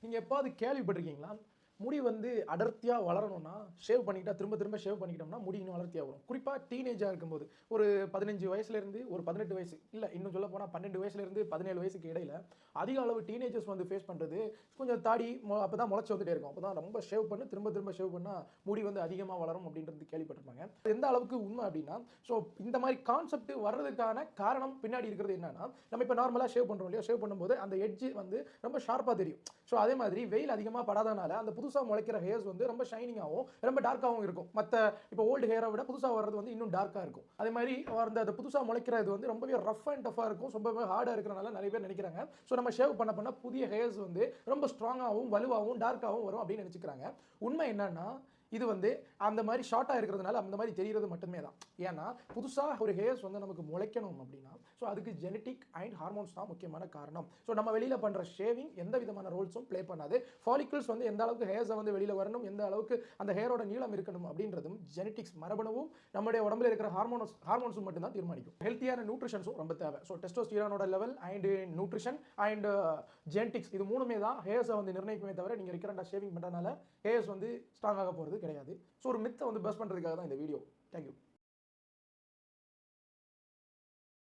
நீங்கள் எப்பாவது கேள்விப்பட்டிருக்கீங்களா? முடி வந்து அடர்த்தியாக வளரணும்னா ஷேவ் பண்ணிக்கிட்டா திரும்ப திரும்ப ஷேவ் பண்ணிக்கிட்டோம்னா முடி இன்னும் அடர்த்தியாக வரும். குறிப்பாக டீனேஜாக இருக்கும்போது ஒரு பதினஞ்சு வயசுலேருந்து ஒரு பதினெட்டு வயசு இல்லை இன்னும் சொல்ல போனால் பன்னெண்டு வயசுலேருந்து பதினேழு வயசுக்கு இடையில அதிக அளவு டீனேஜர்ஸ் வந்து ஃபேஸ் பண்ணுறது கொஞ்சம் தாடி அப்போ தான் முளைச்சி வந்துட்டே இருக்கும். அப்போ தான் ரொம்ப ஷேவ் பண்ணி திரும்ப திரும்ப ஷேவ் பண்ணால் முடி வந்து அதிகமாக வளரும் அப்படின்றது கேள்விப்பட்டிருப்பாங்க. எந்த அளவுக்கு உண்மை அப்படின்னா ஸோ இந்த மாதிரி கான்செப்ட் வர்றதுக்கான காரணம் பின்னாடி இருக்கிறது என்னன்னா நம்ம இப்போ நார்மலாக ஷேவ் பண்ணுறோம் இல்லையா? ஷேவ் பண்ணும்போது அந்த எட்ஜ் வந்து ரொம்ப ஷார்ப்பாக தெரியும். ஸோ அதே மாதிரி வெயில் அதிகமாக படாதனால அந்த புது புதுசாக முளைக்கிற ஹேர்ஸ் வந்து ரொம்ப ஷைனிங்காகவும் ரொம்ப டார்க்காகவும் இருக்கும். மற்ற இப்போ ஓல்டு ஹேரை விட புதுசாக வர்றது வந்து இன்னும் டார்க்காக இருக்கும். அதே மாதிரி அந்த அந்த புதுசாக முளைக்கிற இது வந்து ரொம்பவே ரஃப் அண்ட் டஃபாக இருக்கும். ரொம்பவே ஹார்டாக இருக்கிறனால நிறைய பேர் நினைக்கிறாங்க. ஸோ நம்ம ஷேவ் பண்ண பண்ண புதிய ஹேர்ஸ் வந்து ரொம்ப ஸ்ட்ராங்காகவும் வலுவாகவும் டார்க்காகவும் வரும் அப்படின்னு நினச்சிக்கிறாங்க. உண்மை என்னன்னா இது வந்து அந்த மாதிரி ஷார்ட்டாக இருக்கிறதுனால அந்த மாதிரி தெரிகிறது மட்டுமே தான். ஏன்னா புதுசாக ஒரு ஹேர்ஸ் வந்து நமக்கு முளைக்கணும் அப்படின்னா ஸோ அதுக்கு ஜெனட்டிக் அண்ட் ஹார்மோன்ஸ் தான் முக்கியமான காரணம். ஸோ நம்ம வெளியில் பண்ணுற ஷேவிங் எந்த விதமான ரோல்ஸும் ப்ளே பண்ணாது. ஃபாலிக்கிள்ஸ் வந்து எந்த அளவுக்கு ஹேர்ஸை வந்து வெளியில் வரணும் எந்த அளவுக்கு அந்த ஹேரோட நீளம் இருக்கணும் அப்படின்றதும் ஜெனட்டிக்ஸ் மரபணுவும் நம்முடைய உடம்புல இருக்கிற ஹார்மோன்ஸ் ஹார்மோன்ஸும் மட்டும்தான் தீர்மானிக்கும். ஹெல்த்தியான நியூட்ரிஷன்ஸும் ரொம்ப தேவை. So டெஸ்டோஸ்டீரானோட level and nutrition and genetics இது மூணுமே தான் ஹேர்ஸை வந்து நிர்ணயிக்குமே தவிர நீங்கள் ரெக்கரண்டாக ஷேவிங் பண்ணுறதுனால ஹேர்ஸ் வந்து ஸ்ட்ராங் ஆக போகிறது கிடையாது. ஸோ ஒரு மித்தை வந்து பெஸ்ட் பண்ணுறதுக்காக தான் இந்த வீடியோ தேங்க்யூ